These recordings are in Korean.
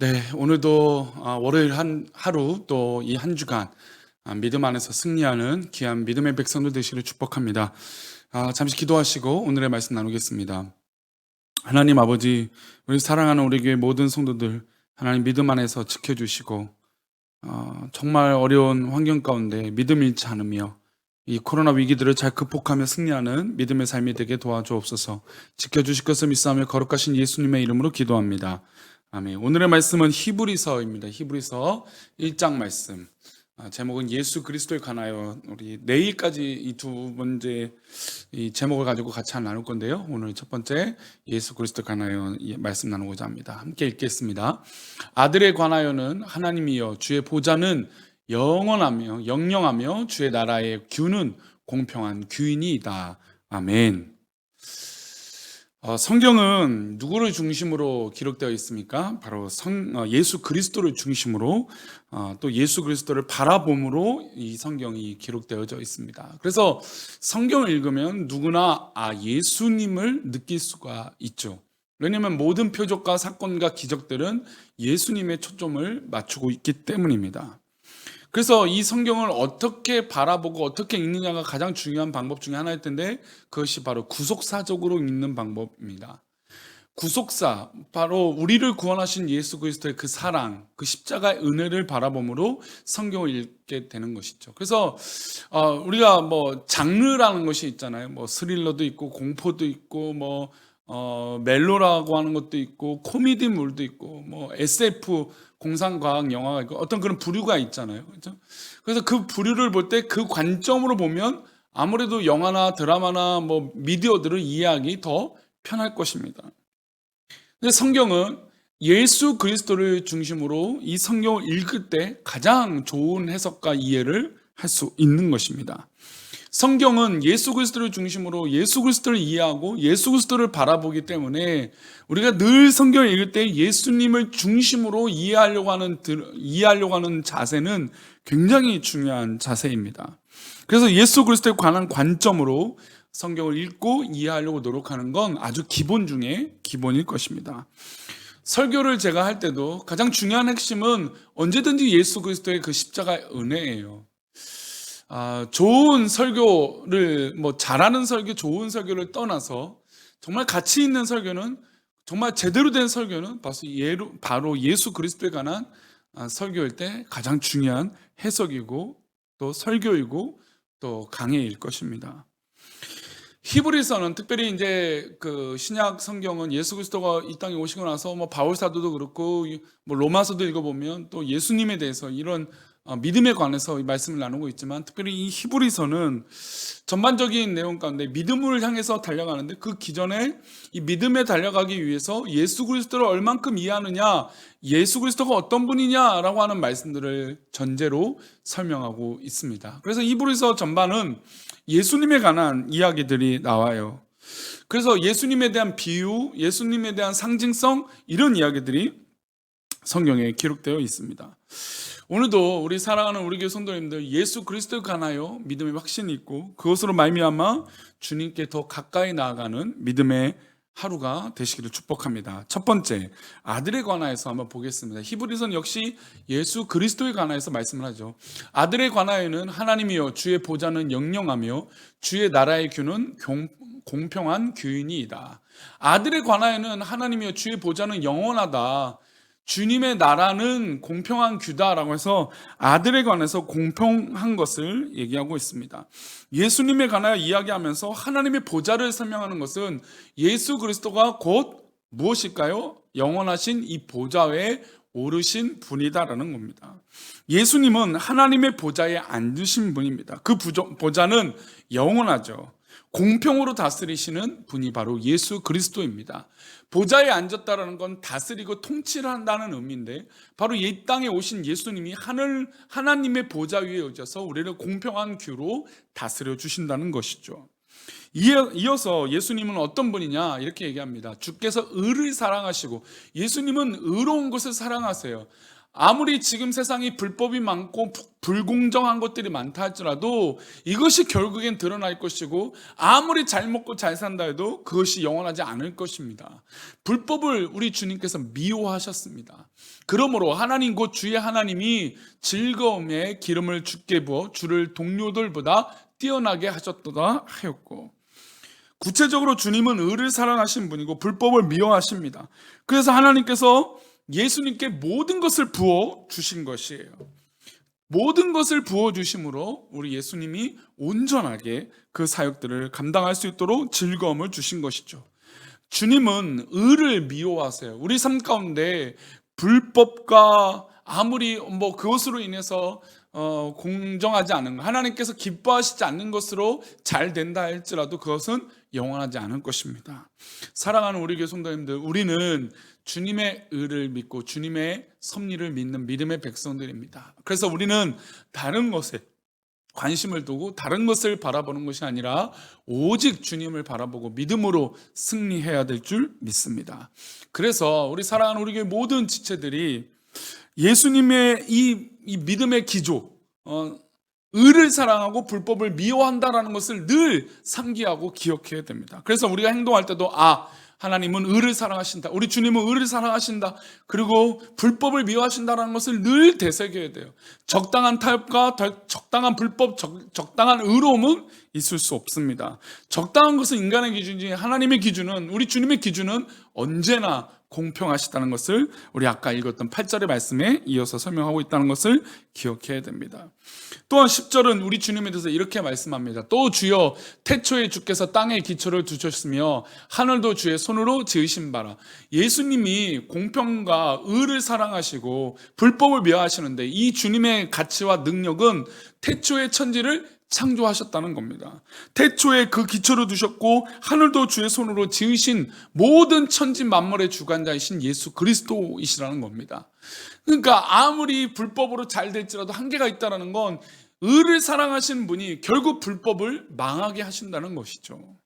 네, 오늘도 아, 월요일 한 하루 또 이 한 주간 아, 믿음 안에서 승리하는 귀한 믿음의 백성들 되시기를 축복합니다. 아, 잠시 기도하시고 오늘의 말씀 나누겠습니다. 하나님 아버지, 우리 사랑하는 우리 교회 모든 성도들 하나님 믿음 안에서 지켜주시고 어, 정말 어려운 환경 가운데 믿음 잃지 않으며 이 코로나 위기들을 잘 극복하며 승리하는 믿음의 삶이 되게 도와주옵소서 지켜주실 것을 믿사하며 거룩하신 예수님의 이름으로 기도합니다. 아멘. 오늘의 말씀은 히브리서입니다. 히브리서 1장 말씀. 아, 제목은 예수 그리스도에 관하여 우리 내일까지 이 두 번째 이 제목을 가지고 같이 나눌 건데요. 오늘 첫 번째 예수 그리스도에 관하여 이 말씀 나누고자 합니다. 함께 읽겠습니다. 아들에 관하여는 하나님이여 주의 보좌는 영원하며 영영하며 주의 나라의 규는 공평한 규인이다. 아멘. 어, 성경은 누구를 중심으로 기록되어 있습니까? 바로 성, 어, 예수 그리스도를 중심으로 어, 또 예수 그리스도를 바라봄으로 이 성경이 기록되어져 있습니다. 그래서 성경을 읽으면 누구나 아 예수님을 느낄 수가 있죠. 왜냐하면 모든 표적과 사건과 기적들은 예수님의 초점을 맞추고 있기 때문입니다. 그래서 이 성경을 어떻게 바라보고 어떻게 읽느냐가 가장 중요한 방법 중에 하나일 텐데 그것이 바로 구속사적으로 읽는 방법입니다. 구속사, 바로 우리를 구원하신 예수 그리스도의 그 사랑, 그 십자가의 은혜를 바라봄으로 성경을 읽게 되는 것이죠. 그래서 어, 우리가 뭐 장르라는 것이 있잖아요. 뭐 스릴러도 있고 공포도 있고 뭐 어, 멜로라고 하는 것도 있고 코미디물도 있고 뭐 SF 공상과학 영화가 있고 어떤 그런 부류가 있잖아요. 그렇죠? 그래서 그 부류를 볼 때 그 관점으로 보면 아무래도 영화나 드라마나 뭐 미디어들을 이해하기 더 편할 것입니다. 근데 성경은 예수 그리스도를 중심으로 이 성경을 읽을 때 가장 좋은 해석과 이해를 할 수 있는 것입니다. 성경은 예수 그리스도를 중심으로 예수 그리스도를 이해하고 예수 그리스도를 바라보기 때문에 우리가 늘 성경을 읽을 때 예수님을 중심으로 이해하려고 하는 이해하려고 하는 자세는 굉장히 중요한 자세입니다. 그래서 예수 그리스도에 관한 관점으로 성경을 읽고 이해하려고 노력하는 건 아주 기본 중에 기본일 것입니다. 설교를 제가 할 때도 가장 중요한 핵심은 언제든지 예수 그리스도의 그 십자가의 은혜예요. 아, 좋은 설교를 뭐 잘하는 설교, 좋은 설교를 떠나서 정말 가치 있는 설교는 정말 제대로 된 설교는 바로 예수 그리스도에 관한 아, 설교일 때 가장 중요한 해석이고 또 설교이고 또 강해일 것입니다. 히브리서는 특별히 이제 그 신약 성경은 예수 그리스도가 이 땅에 오시고 나서 뭐 바울 사도도 그렇고 뭐 로마서도 읽어보면 또 예수님에 대해서 이런 어, 믿음에 관해서 이 말씀을 나누고 있지만 특별히 이 히브리서는 전반적인 내용 가운데 믿음을 향해서 달려가는데 그 기존에 이 믿음에 달려가기 위해서 예수 그리스도를 얼만큼 이해하느냐, 예수 그리스도가 어떤 분이냐라고 하는 말씀들을 전제로 설명하고 있습니다. 그래서 히브리서 전반은 예수님에 관한 이야기들이 나와요. 그래서 예수님에 대한 비유, 예수님에 대한 상징성 이런 이야기들이 성경에 기록되어 있습니다. 오늘도 우리 사랑하는 우리 교회 성도님들 예수 그리스도에 관하여 믿음의 확신이 있고 그것으로 말미암아 주님께 더 가까이 나아가는 믿음의 하루가 되시기를 축복합니다. 첫 번째 아들에 관하여서 한번 보겠습니다. 히브리선 역시 예수 그리스도에 관하여서 말씀을 하죠. 아들에 관하여는 하나님이여 주의 보좌는 영영하며 주의 나라의 규는 공평한 규인이다. 아들에 관하여는 하나님이여 주의 보좌는 영원하다. 주님의 나라는 공평한 규다라고 해서 아들에 관해서 공평한 것을 얘기하고 있습니다. 예수님에 관하여 이야기하면서 하나님의 보좌를 설명하는 것은 예수 그리스도가 곧 무엇일까요? 영원하신 이 보좌에 오르신 분이다라는 겁니다. 예수님은 하나님의 보좌에 앉으신 분입니다. 그 보좌는 영원하죠. 공평으로 다스리시는 분이 바로 예수 그리스도입니다. 보좌에 앉았다라는 건 다스리고 통치를 한다는 의미인데 바로 이 땅에 오신 예수님이 하늘 하나님의 보좌 위에 앉아서 우리를 공평한 규로 다스려 주신다는 것이죠. 이어서 예수님은 어떤 분이냐 이렇게 얘기합니다. 주께서 의를 사랑하시고 예수님은 의로운 것을 사랑하세요. 아무리 지금 세상이 불법이 많고 부- 불공정한 것들이 많다 할지라도 이것이 결국엔 드러날 것이고 아무리 잘 먹고 잘 산다 해도 그것이 영원하지 않을 것입니다. 불법을 우리 주님께서 미워하셨습니다. 그러므로 하나님 곧 주의 하나님이 즐거움에 기름을 죽게 부어 주를 동료들보다 뛰어나게 하셨도다 하였고 구체적으로 주님은 의를 사랑하신 분이고 불법을 미워하십니다. 그래서 하나님께서 예수님께 모든 것을 부어 주신 것이에요. 모든 것을 부어 주심으로 우리 예수님이 온전하게 그 사역들을 감당할 수 있도록 즐거움을 주신 것이죠. 주님은 의를 미워하세요. 우리 삶 가운데 불법과 아무리 뭐 그것으로 인해서 어, 공정하지 않은 것, 하나님께서 기뻐하시지 않는 것으로 잘 된다 할지라도 그것은 영원하지 않을 것입니다. 사랑하는 우리 교회 성도님들, 우리는 주님의 의를 믿고 주님의 섭리를 믿는 믿음의 백성들입니다. 그래서 우리는 다른 것에 관심을 두고 다른 것을 바라보는 것이 아니라 오직 주님을 바라보고 믿음으로 승리해야 될 줄 믿습니다. 그래서 우리 사랑하는 우리 교회 모든 지체들이 예수님의 이, 이 믿음의 기조, 어, 의를 사랑하고 불법을 미워한다라는 것을 늘 상기하고 기억해야 됩니다. 그래서 우리가 행동할 때도 아 하나님은 의를 사랑하신다. 우리 주님은 의를 사랑하신다. 그리고 불법을 미워하신다라는 것을 늘 되새겨야 돼요. 적당한 타협과 더- 적당한 불법, 적, 적당한 의로움은 있을 수 없습니다. 적당한 것은 인간의 기준이지 하나님의 기준은 우리 주님의 기준은 언제나 공평하시다는 것을 우리 아까 읽었던 8절의 말씀에 이어서 설명하고 있다는 것을 기억해야 됩니다. 또한 10절은 우리 주님에 대해서 이렇게 말씀합니다. 또 주여 태초에 주께서 땅에 기초를 두셨으며 하늘도 주의 손으로 지으신 바라. 예수님이 공평과 의를 사랑하시고 불법을 미워하시는데 이 주님의 가치와 능력은 태초의 천지를 창조하셨다는 겁니다. 태초에 그 기초를 두셨고 하늘도 주의 손으로 지으신 모든 천지 만물의 주관자이신 예수 그리스도이시라는 겁니다. 그러니까 아무리 불법으로 잘 될지라도 한계가 있다는 건 의를 사랑하시는 분이 결국 불법을 망하게 하신다는 것이죠.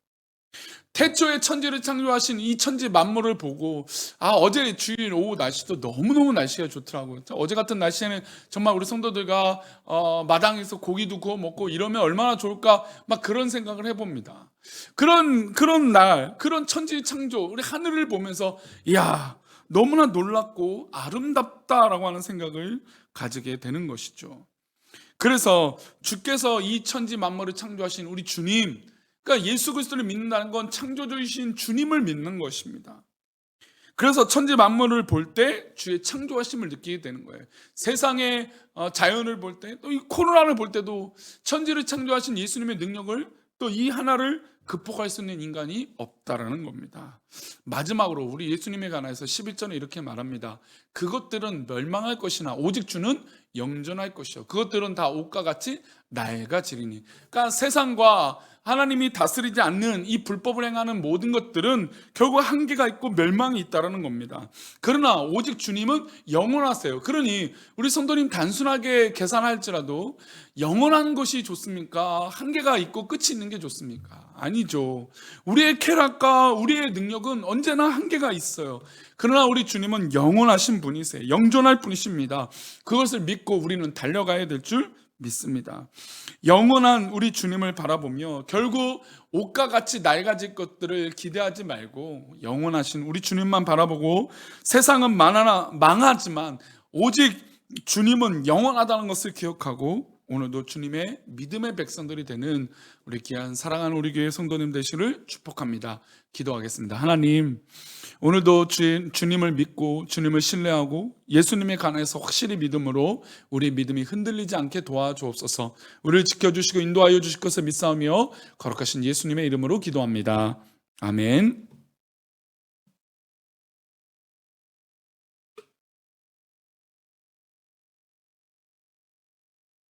태초에 천지를 창조하신 이 천지 만물을 보고 아 어제 주일 오후 날씨도 너무너무 날씨가 좋더라고요. 어제 같은 날씨에는 정말 우리 성도들과 어, 마당에서 고기도 구워 먹고 이러면 얼마나 좋을까 막 그런 생각을 해봅니다. 그런 그런 날 그런 천지 창조 우리 하늘을 보면서 이야 너무나 놀랍고 아름답다라고 하는 생각을 가지게 되는 것이죠. 그래서 주께서 이 천지 만물을 창조하신 우리 주님, 그러니까 예수 그리스도를 믿는다는 건 창조주이신 주님을 믿는 것입니다. 그래서 천지 만물을 볼 때 주의 창조하심을 느끼게 되는 거예요. 세상의 어, 자연을 볼 때, 또 이 코로나를 볼 때도 천지를 창조하신 예수님의 능력을 또 이 하나를 극복할 수 있는 인간이 없다라는 겁니다. 마지막으로 우리 예수님에 관해서 11절에 이렇게 말합니다. 그것들은 멸망할 것이나 오직 주는 영존할 것이요. 그것들은 다 옷과 같이 낡아지리니. 그러니까 세상과 하나님이 다스리지 않는 이 불법을 행하는 모든 것들은 결국 한계가 있고 멸망이 있다라는 겁니다. 그러나 오직 주님은 영원하세요. 그러니 우리 성도님 단순하게 계산할지라도 영원한 것이 좋습니까? 한계가 있고 끝이 있는 게 좋습니까? 아니죠. 우리의 쾌락과 우리의 능력은 언제나 한계가 있어요. 그러나 우리 주님은 영원하신 분이세요. 영존할 분이십니다. 그것을 믿고 우리는 달려가야 될 줄 믿습니다. 영원한 우리 주님을 바라보며 결국 옷과 같이 낡아질 것들을 기대하지 말고 영원하신 우리 주님만 바라보고 세상은 망하나, 망하지만 오직 주님은 영원하다는 것을 기억하고 오늘도 주님의 믿음의 백성들이 되는 우리 귀한 사랑하는 우리 교회 성도님 되시를 축복합니다. 기도하겠습니다. 하나님, 오늘도 주, 주님을 믿고 주님을 신뢰하고 예수님에 관해서 확실히 믿음으로 우리 믿음이 흔들리지 않게 도와주옵소서. 우리를 지켜주시고 인도하여 주실 것을 믿사오며 거룩하신 예수님의 이름으로 기도합니다. 아멘.